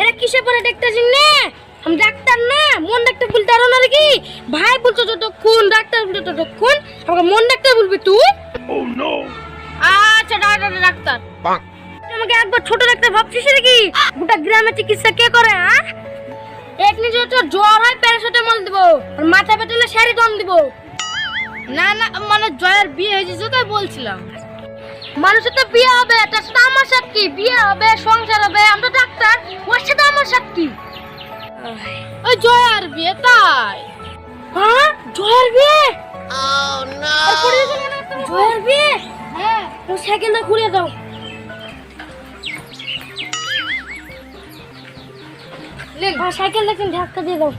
এরা কিসে পরে দেখতেছি না? আমি ডাক্তার না মন ডাক্তার বলতে আরও না নাকি? ভাই বলছো যতক্ষণ ডাক্তার বলছো ততক্ষণ আমাকে মন ডাক্তার বলবি তুই? আচ্ছা ডাক্তার। ডাক্তার আমাকে একবার ছোট ডাক্তার ভাবছিস নাকি? গোটা গ্রামে চিকিৎসা কে করে হ্যাঁ এক নিজে তো জ্বর হয় প্যারাসিটামল দিব। আর মাথা ব্যথা হলে স্যারি দম দিব। না না মানে জয়ের বিয়ে হয়েছে তাই বলছিলাম। মানুষের তো বিয়ে হবে তার সাথে আমার সাথে কি? বিয়ে হবে সংসার হবে আমরা ডাক্তার ওর সাথে আমার সাথে কি ওই জয়ার বিয়ে তাই। হ্যাঁ? জয়ার বিয়ে? তুমি? জয়ার বিয়ে? হ্যাঁ তো সাইকেলটা ঘুরিয়ে দাও। লেন হ্যাঁ সাইকেল দেখুন ধাক্কা দিয়ে দাও।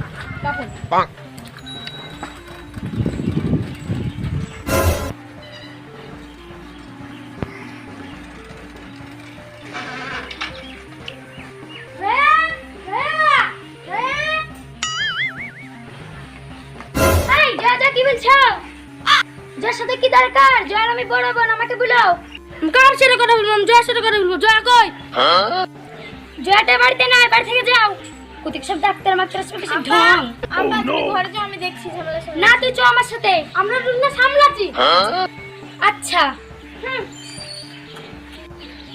যার সাথে কি দরকার? জয়ার আমি বড় বোন আমাকে বলো। কার সাথে কথা বলব? জয়ার সাথে কথা বলব। জয়া কই? জয়াটা বাড়িতে নাই বাড়ি থেকে যাও। কোথায় সব ডাক্তার মাক্তার সব কিছু ঢং। আব্বা তুমি ঘরে যাও আমি দেখছি না তুই চ আমার সাথে। আমরা রুমটা সামলাচ্ছি। আচ্ছা। হুম।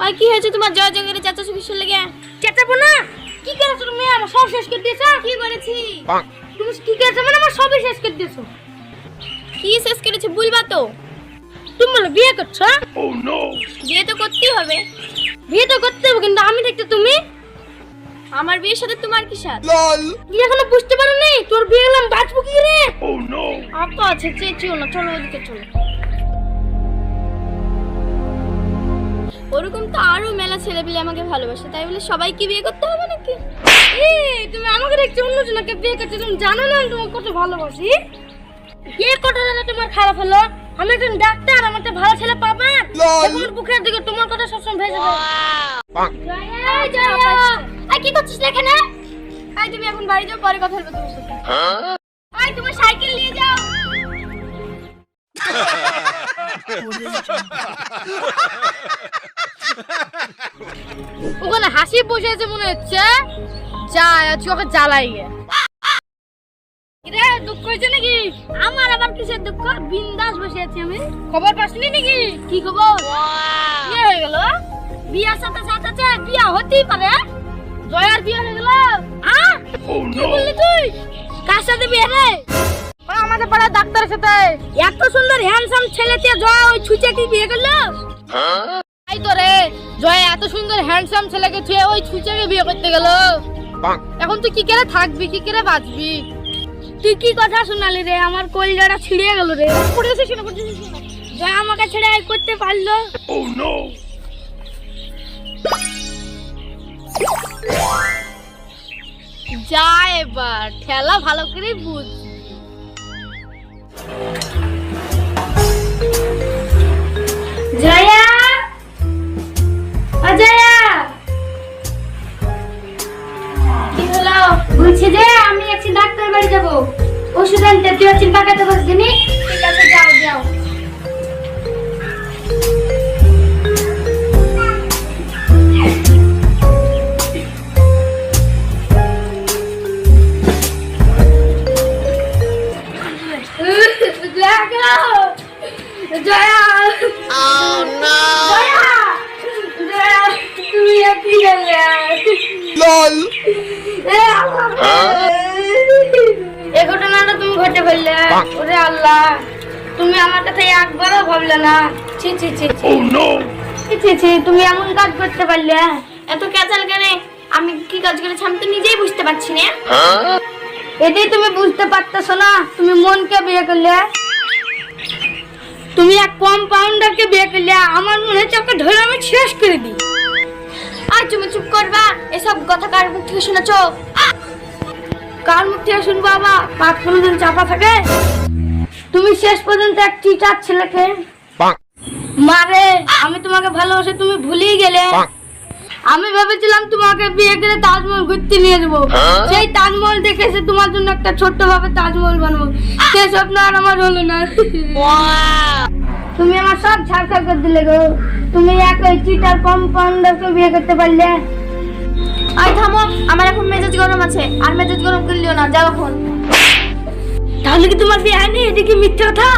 আর কি হয়েছে তোমার? জয় জঙ্গলে চাচা সুবিশ্বর লেগে? চেঁচাবো না? কি করেছ তুমি? আমার সব শেষ করে দিয়েছ? কি করেছি? তুমি কি করেছ? মানে আমার সবই শেষ করে দিয়েছ। কি শেষ করেছে বলবা তো। তুমি বলো বিয়ে করছ? বিয়ে তো করতেই হবে। বিয়ে তো করতে হবে কিন্তু আমি দেখতে তুমি? আমার বিয়ের সাথে তোমার কি সাথ? তুই এখনও বুঝতে পারো নি তোর বিয়ে গেলাম বাঁচবো কি রে আপা আছে চেয়েছিও না চলো ওদিকে চলো। ওরকম তো আরও মেলা ছেলেপিলে আমাকে ভালোবাসে তাই বলে সবাইকে বিয়ে করতে হবে নাকি? তুমি আমাকে দেখছ অন্য জনকে বিয়ে করছ তুমি জানো না আমি তোমাকে কত ভালোবাসি? করতে গেলে তোমার খারাপ হলো? আমি একজন ডাক্তার আমার তো ভালো ছেলে পাবা। তোমার বুকের দিকে তোমার কথা সবসময় ভেসে যাবে। কি করছিস এখানে? আই তুমি এখন বাড়ি যাও পরে কথা তোমার সাথে। আই তোমার সাইকেল নিয়ে যাও। ওখানে হাসি বসে আছে মনে হচ্ছে। যা আজকে ওকে জ্বালাই গে রে দুঃখ হয়েছে নাকি? আমার আবার কিসের দুঃখ? বিন্দাস বসে আছি আমি। খবর পাসনি নাকি? কি খবর? কি হয়ে গেল? বিয়ার সাথে সাথে আছে বিয়া হতেই পারে। জয়ার বিয়ে হয়ে গেল। হ্যাঁ কি বললি তুই? কার সাথে বিয়ে রে? আমাদের পাড়ার ডাক্তারের সাথে। এত সুন্দর হ্যান্ডসাম ছেলেতে জয়া ওই ছুচে কি বিয়ে করল? তাই তো রে জয় এত সুন্দর হ্যান্ডসাম ছেলেকে ছুঁয়ে ওই ছুঁচেকে বিয়ে করতে গেল। এখন তুই কি করে থাকবি কি করে বাঁচবি? তুই কি কথা শোনালি রে? আমার কলজাটা ছিঁড়ে গেল রে। পড়েছে শোনা পড়েছে জয় আমাকে ছেড়ে এই করতে পারল। ও নো যা এবার ঠেলা ভালো করে বুঝ জয়া? অজয়া? বলছি যে আমি একটি ডাক্তার বাড়ি যাব। ওষুধ আনতে তুই হচ্ছিস পাকাতে বসছিনি ঠিক আছে যাও যাও। জয়া জয়া জয়া জয়া তুমি কি গেলে এই ঘটনাটা তুমি ঘটে ফেললে। ওরে আল্লাহ তুমি আমার কথা একবারও ভাবলে না। ছি ছি ছি ছি। ছি, ছি ছি তুমি এমন কাজ করতে পারলে। এত ক্যাচাল কেন? আমি কি কাজ করেছি আমি তো নিজেই বুঝতে পারছি না। এটাই তুমি বুঝতে পারতেছো না তুমি মনকে বিয়ে করলে। তুমি এক কম্পাউন্ডারকে বিয়ে করলে আমার মনে হচ্ছে ওকে ধরে আমি শেষ করে দিই। আর তুমি চুপ করবা এসব কথা কার মুখ থেকে শুনেছো? কার মুখ থেকে শুনব বাবা? পাঁচ কোনোদিন চাপা থাকে। তুমি শেষ পর্যন্ত এক টিচার ছেলেকে মারে। আমি তোমাকে ভালোবাসি তুমি ভুলেই গেলে। আমি ভেবেছিলাম তোমাকে বিয়ে করে তাজমহল ঘুরতে নিয়ে যাব। সেই তাজমহল দেখে এসে তোমার জন্য একটা ছোট্ট ভাবে তাজমহল বানাবো। সেই স্বপ্ন আর আমার হলো না। তুমি আমার সব ছাড়খাড় করে দিলে গো। তুমি এক ওই চিটার কম্পাউন্ডারকে বিয়ে করতে পারলে। আয় থামো আমার এখন মেজাজ গরম আছে। আর মেজাজ গরম করলিও না যাও এখন। তাহলে কি তোমার বিয়ে হয়নি? এদিকে মিথ্যে কথা?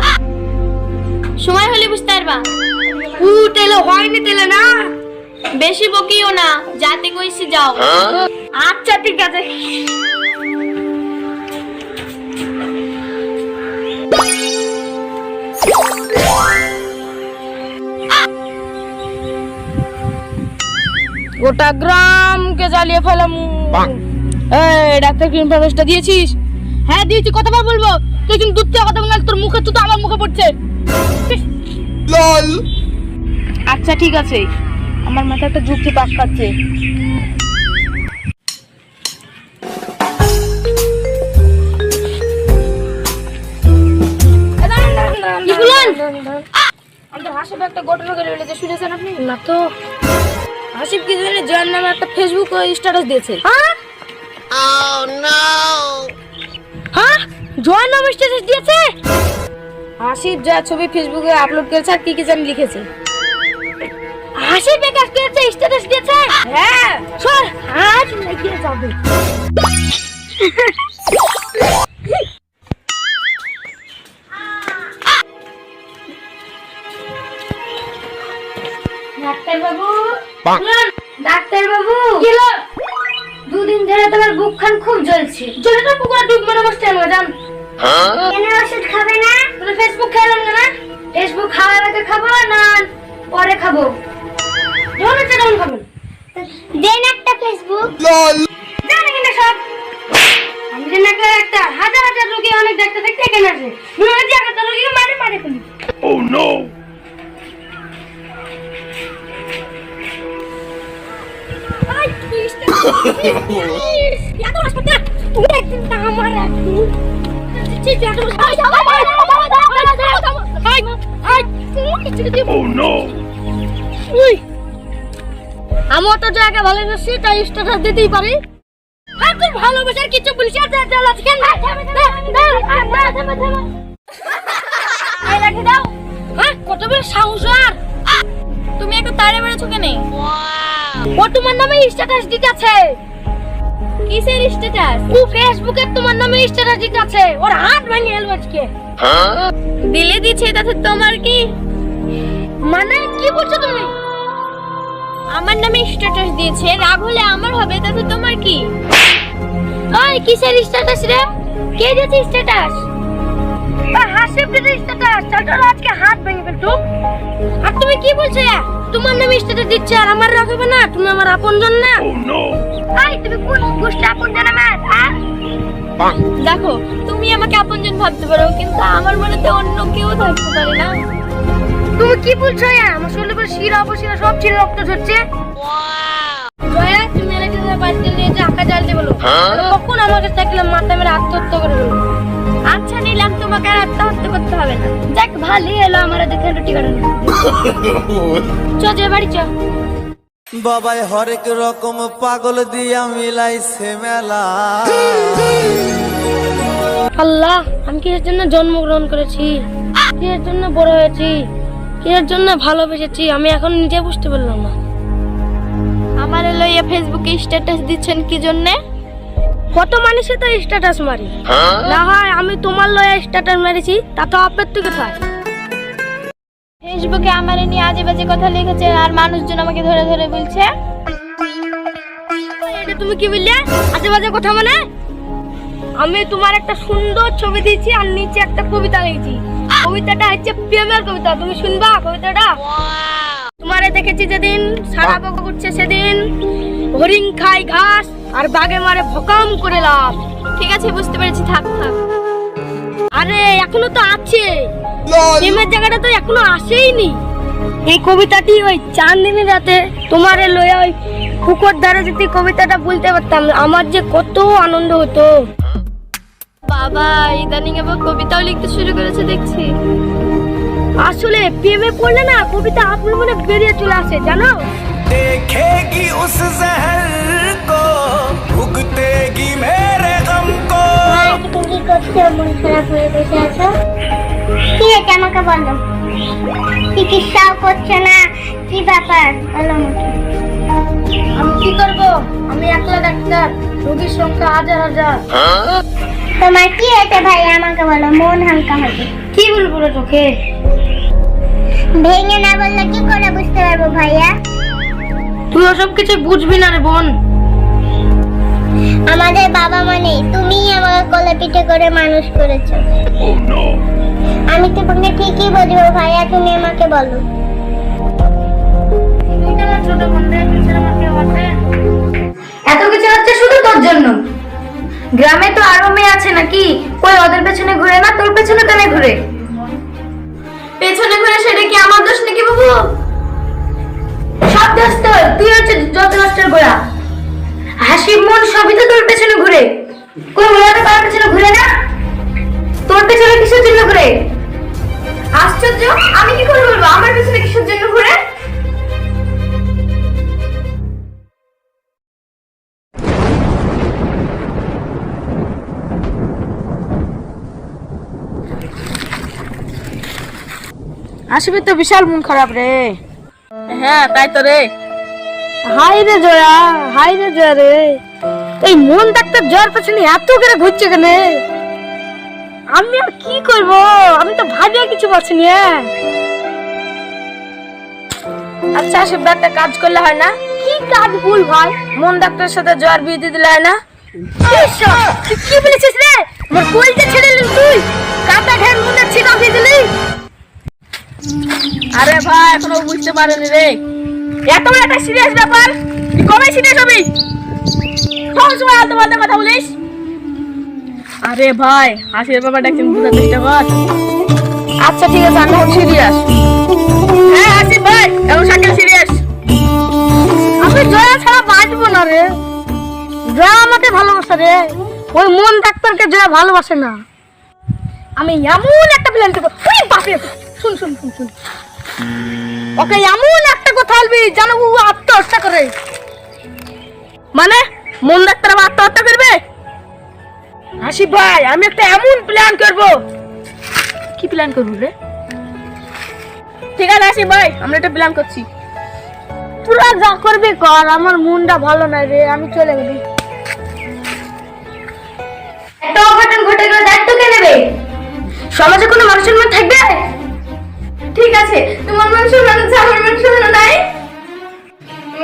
সময় হলে বুঝতে পারবা। উ তেলে হয়নি তেলে না। বেশি বকিও না যাতে কইছি যাও। আচ্ছা ঠিক আছে। গোটা গ্রামকে জ্বালিয়ে ফেলাম। এই ডাক্তার কি ইনফরমেশনটা দিয়েছিস? হ্যাঁ দিয়েছি কতবার বলব। তুই কিন্তু দূর থেকে কথা বল তোর মুখে তো আমার মুখে পড়ছে। আচ্ছা ঠিক আছে। আমার মাথায় একটা যুক্তি পাক খাচ্ছে আমাদের হাসিব একটা ঘটনা ফেলেছে শুনেছেন আপনি? না তো। হাসিব কি জানে জয়ের নামে একটা ফেসবুক স্ট্যাটাস দিয়েছে। হ্যাঁ? হ্যাঁ? জয়ের নামে স্ট্যাটাস দিয়েছে? হাসিব যা ছবি ফেসবুকে আপলোড করেছে আর কি কি জানি লিখেছে। হাসিব বিকাশ করেছে স্ট্যাটাস দিয়েছে? হ্যাঁ। সর আজ লাগিয়ে যাবে। ডাক্তার বাবু ডাক্তার বাবু দুদিন ধরে তোমার বুক খান খুব জ্বলছে। জলের পুকুরে ডুব মেরে বসছে ম্যাডাম কেন ওষুধ খাবে না? তুমি ফেসবুক খেলাম না ফেসবুক খাওয়ার আগে খাব না পরে খাব। যখন ইচ্ছে তখন খাবেন দেন একটা ফেসবুক জানি সব। আমি যে নাকি একটা হাজার হাজার রোগী অনেক ডাক্তার দেখতে এখানে আছে মনে হয় একটা রোগীকে মারে মারে ফেলি। আমার তো জায়গা ভালোবাসি তাই স্ট্যাটাস দিতেই পারি তুই ভালোবাসার কিছু বলিস আর যা- যা লাথি খেল না। দে, দে, আর না, থামে, থামে। এই লাঠি দাও। কত বড় সাহস আর? তুমি একটু তাড়ে বেড়েছো কেনে ও তোমার নামে স্ট্যাটাস দিতেছে কিসের স্ট্যাটাস ও ফেসবুকে তোমার নামে স্ট্যাটাস দিতেছে ওর হাত ভেঙে এলো আজকে দিলে দিচ্ছে তাতে তোমার কি? মানে কি বলছো তুমি? আমার নামে স্ট্যাটাস দিয়েছে, রাগ হলে আমার হবে, তাতে তোমার কি? ওই, কিসের স্ট্যাটাস রে? কে দিয়েছে স্ট্যাটাস হাসিব দিতে স্ট্যাটাস চল আজকে হাত ভেঙে ফেলতো আর তুমি কি বলছো তোমার নামে স্ট্যাটাস দিচ্ছে আর আমার রাখবে না? তুমি আমার আপনজন না? আই তুমি কোন গোষ্ঠী আপনজন আমার? হ্যাঁ? দেখো তুমি আমাকে আপনজন ভাবতে পারো কিন্তু আমার মনে তো অন্য কেউ থাকতে পারে না। তুমি কি বলছো আমার শরীরে পুরো শিরা অপশিরা সব ছিল রক্ত ঝরছে। জয়া তুমি এলাকাতে বাড়িতে নিয়ে যে আঁকা জ্বালতে বলো। কখন আমার কাছে থাকলে মাথা মেরে আত্মহত্যা করে আচ্ছা তোমাকে আর আত্মহত্যা করতে হবে না। দেখ ভালোই এলো আমার দেখে রুটি কাটানো চ যে বাড়ি চ। বাবাই হরেক রকম পাগল দিয়া মিলাইছে মেলা। আল্লাহ আমি কিসের জন্য জন্মগ্রহণ করেছি? কিসের জন্য বড় হয়েছি? কিসের জন্য ভালোবেসেছি? আমি এখন নিজে বুঝতে পারলাম না। আমার লইয়া ফেসবুকে স্ট্যাটাস দিচ্ছেন কি জন্য? কত মানুষে তো স্ট্যাটাস মারি? না হয় আমি তোমার লয়ে স্ট্যাটাস মেরেছি তা তো আপের তুই কোথায়? ফেসবুকে আমার এ নিয়ে আজে বাজে কথা লিখেছে আর মানুষজন আমাকে ধরে ধরে বলছে। এটা তুমি কি বললে? আজে বাজে কথা মানে? আমি তোমার একটা সুন্দর ছবি দিয়েছি আর নিচে একটা কবিতা লিখেছি। কবিতাটা হচ্ছে প্রেমের কবিতা। তুমি শুনবা কবিতাটা? তোমারে দেখেছি যেদিন সারা বকা করছে সেদিন। হরিণ খাই ঘাস আর বাগে মারে ভকাম করে লাভ। ঠিক আছে বুঝতে পেরেছি থাক থাক। আরে এখনও তো আছে। ডিমের জায়গাটা তো এখনও আসেইনি। এই কবিতাটি ওই চাঁদনি রাতে তোমারে লয়ে ওই পুকুর ধারে যদি কবিতাটা বলতে পারতাম আমার যে কত আনন্দ হতো। বাবা ইদানিং আবার কবিতাও লিখতে শুরু করেছে দেখছি। আসলে প্রেমে পড়লে না কবিতা আপনার মনে বেরিয়ে চলে আসে জানো? দেখেগি উস জহর। भुगतेगी मेरे गम को তুমি কি করছো মন খারাপ হয়ে বসে আছো কি হয়েছে আমাকে বলো চিকিৎসাও করছে না কি ব্যাপার বলো আমাকে আমি কি করব আমি একলা ডাক্তার রোগীর সংখ্যা হাজার হাজার তোমার কি হয়েছে ভাই আমাকে বলো মন হালকা হবে কি বলবো রে তোকে ভেঙে না বললে কি করে বুঝতে পারবো ভাইয়া তুই ওসব কিছু বুঝবি না রে বোন আমাদের বাবা মানে তুমিই আমাকে কোলে পিঠে করে মানুষ করেছ। আমি তোমাকে ঠিকই বুঝব ভাইয়া তুমি আমাকে বলো। এত কিছু হচ্ছে শুধু তোর জন্য? গ্রামে তো আরও মেয়ে আছে নাকি? কই ওদের পেছনে ঘুরে না? তোর পেছনে কেন ঘুরে? পেছনে ঘুরে সেটা কি আমার দোষ নাকি বাবু? সব দোষ তোর। তুই হচ্ছে যত নষ্টের গোড়া। হাসি মন সবই তো তোর পেছনে ঘুরে। কই ওরা তো কার পেছনে ঘুরে না? তোর পেছনে কিসের জন্য ঘুরে? আশ্চর্য আমি কি করে বলব? আমার পেছনে কিসের জন্য ঘুরে? আসবে তো বিশাল মন খারাপ রে। হ্যাঁ তাই তো রে। হাই রে জয়া, হাই রে জয়া রে। এই মন ডাক্তার জয়ার পেছনে এত করে ঘুরছে কেন? আমি আর কি করব? আমি তো ভাবিয়া কিছু পাচ্ছি না আচ্ছা আসিফ একটা কাজ করলে হয় না? কি কাজ ভুল ভাই? মন ডাক্তারের সাথে জ্বর বিয়ে দিয়ে দিলে হয় না? তুই কি বলেছিস রে? আমার কলটা ছেড়ে তুই। কাটা ঘের মুন্ডে ছিটা দিয়ে দিলি। আরে ভাই, এখনও বুঝতে পারেনি রে। এত বড় একটা সিরিয়াস ব্যাপার? তুই কবে সিরিয়াস হবি? সব সময় আলতো পাল্টা কথা বলিস? আরে ভাই হাসির ব্যাপারটা একদিন বোঝার চেষ্টা কর আচ্ছা ঠিক আছে আমি সিরিয়াস হ্যাঁ হাসিফ ভাই এখন শাকিল সিরিয়াস আমি জয়া ছাড়া বাঁচবো না রে। জয়া আমাকে ভালোবাসে রে। ওই মন ডাক্তারকে জয়া ভালোবাসে না। আমি এমন একটা প্ল্যান করব বাপরে শুন শুন শুন শুন। ওকে এমন একটা কথা বলবি যেন ও আত্মহত্যা করে। মানে মন ডাক্তার আত্মহত্যা করবে? হাসিফ ভাই, আমি একটা এমন প্ল্যান করব। কি প্ল্যান করব রে? ঠিক আছে হাসিফ ভাই, আমরা একটা প্ল্যান করছি। তোরা যা করবি কর, আমার মনটা ভালো নাই রে, আমি চলে গেলি। একটা অঘটন ঘটে গেলে দায়িত্ব কে নেবে? সমাজে কোনো মানুষের মন থাকবে? ঠিক আছে। তোমার মান সম্মান আমার মান সম্মান নাই।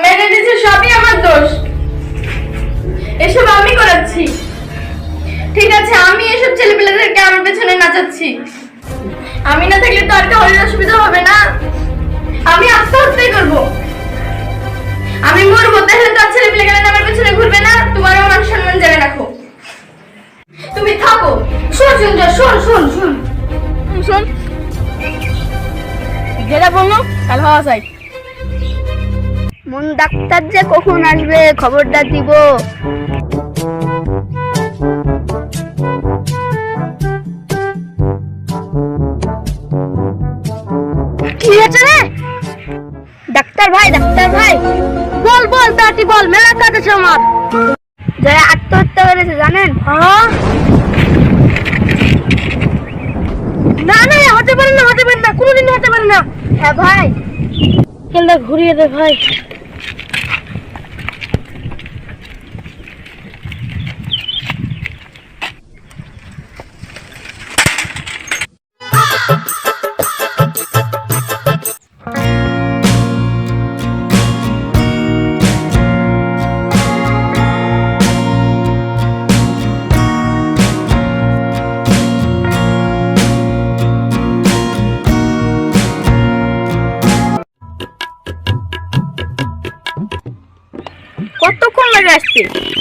মেনে নিচ্ছে সবই আমার দোষ। এসব আমি করাচ্ছি। ঠিক আছে, আমি এসব ছেলেপেলেদেরকে আমার পেছনে নাচাচ্ছি। আমি না থাকলে তো আর কারোর অসুবিধা হবে না। আমি আত্মহত্যাই করব। আমি মরবো, তাহলে তো আর ছেলেপেলে আমার পেছনে ঘুরবে না। তোমার আমার মান সম্মান জানে রাখো। তুমি থাকো। শোন শোন শোন শোন। শোন শোন। যেটা বলল কাল হওয়া চাই। মন ডাক্তার যে কখন আসবে খবরটা দিব। কি হয়েছে রে? ডাক্তার ভাই ডাক্তার ভাই। বল বল তাড়াতাড়ি বল মেলা কাজ আছে আমার। যারা আত্মহত্যা করেছে জানেন? হ্যাঁ। না না হতে পারে না হতে পারে না কোনোদিন হতে পারে না। হ্যাঁ ভাই। কেলটা ঘুরিয়ে দে ভাই। কতক্ষণ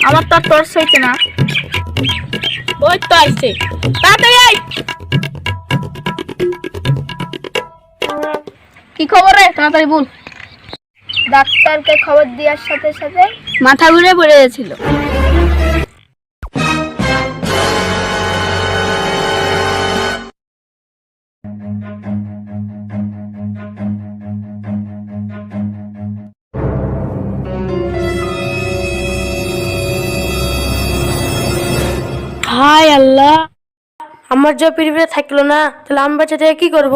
আমার তো আর টর্চ হয়েছে না। ওই তো আসছে তাড়াতাড়ি আয়। কি খবর রে? তাড়াতাড়ি বল। ডাক্তারকে খবর দেওয়ার সাথে সাথে মাথা ঘুরে পড়ে গেছিল। আমার যা পৃথিবীতে থাকল না তাহলে আমি বাচ্চা থেকে কি করব?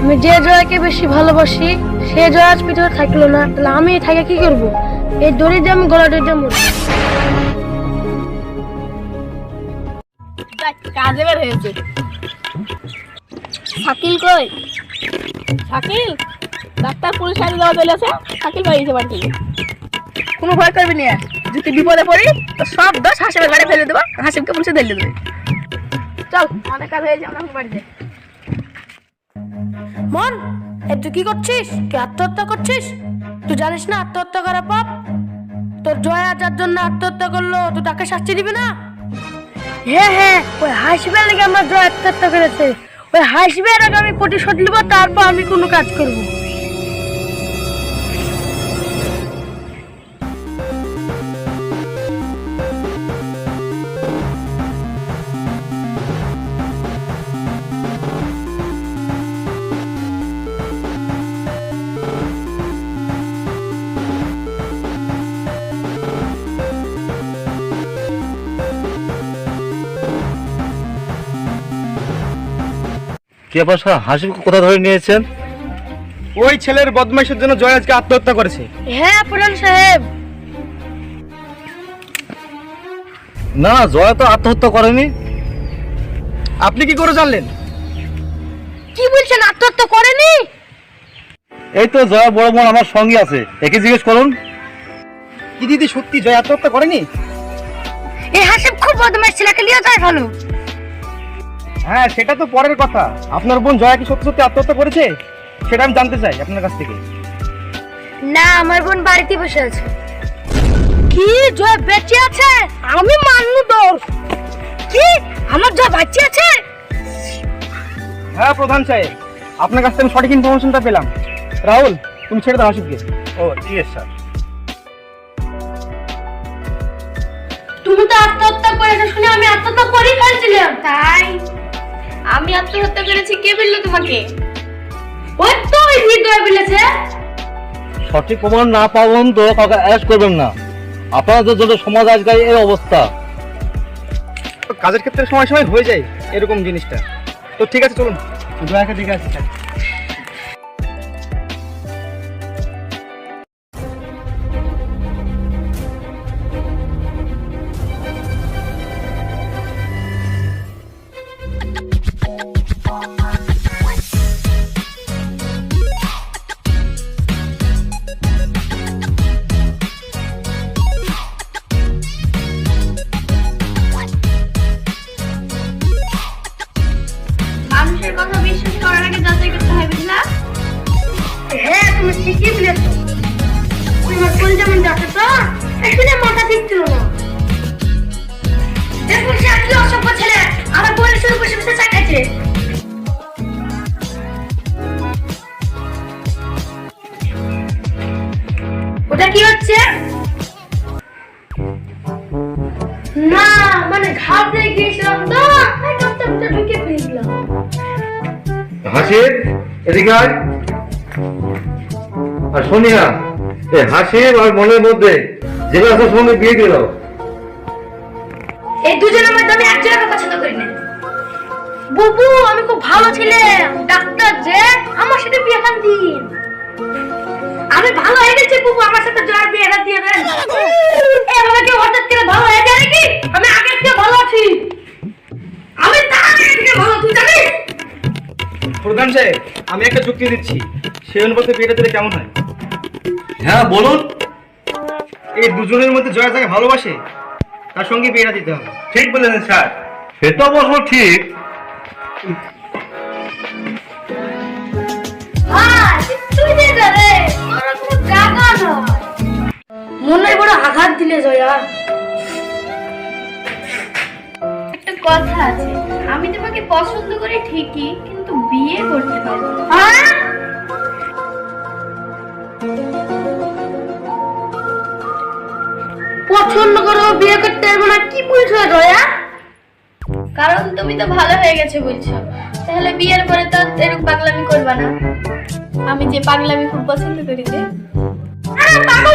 আমি যে জয়াকে বেশি ভালোবাসি সে জয়া আজ পৃথিবীতে থাকল না তাহলে আমি থাকে কি করব? এই দড়ি দিয়ে আমি গলা দিয়ে মরি কাজে বের হয়েছে। শাকিল কই? শাকিল? ডাক্তার পুলিশ সাইডে দেওয়া চলেছে শাকিল পাইছে বাড়ি থেকে কোনো ভয় করবি না। যদি বিপদে পড়ি তো সব দোষ হাসিমের গাড়ি ফেলে দেবো হাসিমকে পুলিশে ধরে দেবে। চল অনেক কাজ হয়েছে আমরা এখন বাড়ি মন এ তুই কি করছিস? তুই আত্মহত্যা করছিস? তুই জানিস না আত্মহত্যা করা পাপ? তোর জয়া যার জন্য আত্মহত্যা করল তুই তাকে শাস্তি দিবি না? হ্যাঁ হ্যাঁ ওই হাসিবের লেগে আমার জয় আত্মহত্যা করেছে। ওই হাসিবের আগে আমি প্রতিশোধ নিব তারপর আমি কোনো কাজ করব। কোথা ধরে নিয়েছেন? ওই ছেলের বদমাইশের জন্য জয় আজকে আত্মহত্যা করেছে। হ্যাঁ প্রধান সাহেব। না জয়া তো আত্মহত্যা করেনি। আপনি কি করে জানলেন? কি বলছেন আত্মহত্যা করেনি? এই তো জয়া বড় বোন আমার সঙ্গে আছে। একে জিজ্ঞেস করুন। কি দিদি সত্যি জয় আত্মহত্যা করেনি? এই হাসিব খুব বদমাশ ছেলেকে নিয়ে যায় ভালো। হ্যাঁ সেটা তো পরের কথা। আপনার বোন জয়া কি সত্যি সত্যি আত্মহত্যা করেছে? সেটা আমি জানতে চাই আপনার কাছ থেকে। না আমার বোন বাড়িতে বসে আছে। কি? জয় বেঁচে আছে? আমি মানলু তোর। কি? আমার জয় বাচ্চা আছে? হ্যাঁ প্রধান সাহেব আপনার কাছ থেকে আমি সঠিক ইনফরমেশনটা পেলাম। রাহুল তুমি ছেড়ে দাও হাসিবকে। ও ঠিক আছে স্যার। তুমি তো আত্মহত্যা করেছ শুনে আমি আত্মহত্যা করেই ফেলছিলাম। তাই? আমি আত্মহত্যা করেছি কে বলল তোমাকে? ওই তো ওই হৃদয় বলেছে। সঠিক প্রমাণ না পাবন তো কাউকে অ্যারেস্ট করবেন না। আপনাদের জন্য সমাজ আজকাল এই অবস্থা। কাজের ক্ষেত্রে সময় সময় হয়ে যায় এরকম জিনিসটা। তো ঠিক আছে চলুন। জয়াকে দেখে আসি স্যার ঘাবড়ে গিয়েছিলাম। তো তাই ভিতরে ঢুকে ফেললাম হাসিব এদিকে আয়। আর সোনিয়া এই হাসিব আর মনের মধ্যে যে আপনার সঙ্গে বিয়ে দিল এই দুজনের মধ্যে আমি একজনকে পছন্দ করি না। বুবু আমি খুব ভালো ছিলাম ডাক্তার যে আমার সাথে বিয়ে খান দিন। আমি ভালো হয়ে গেছি বুবু আমার সাথে জয়ের বিয়েটা দিয়ে দেন। এভাবে কেউ হঠাৎ করে ভালো হয়ে যায় নাকি? আমি আগের থেকে ভালো আছি। আমি তার আগে থেকে ভালো তুই জানিস? প্রধান সাহেব আমি একটা যুক্তি দিচ্ছি। সেই অনুপাতে বিয়েটা দিলে কেমন হয়? হ্যাঁ বলুন। এই দুজনের মধ্যে জয়া যাকে ভালোবাসে তার সঙ্গে বিয়েটা দিতে হবে। ঠিক বলেছেন স্যার। সে তো অবশ্য ঠিক। মনে বড় আঘাত দিলে জয়া। একটা কথা আছে আমি তোমাকে পছন্দ করি ঠিকই কিন্তু বিয়ে করতে পারব পছন্দ করো বিয়ে করতে পারব না কি বলছো জয়া? কারণ তুমি তো ভালো হয়ে গেছে বলছো। তাহলে বিয়ের পরে তো এরকম পাগলামি করবা না। আমি যে পাগলামি খুব পছন্দ করি যে। পাগল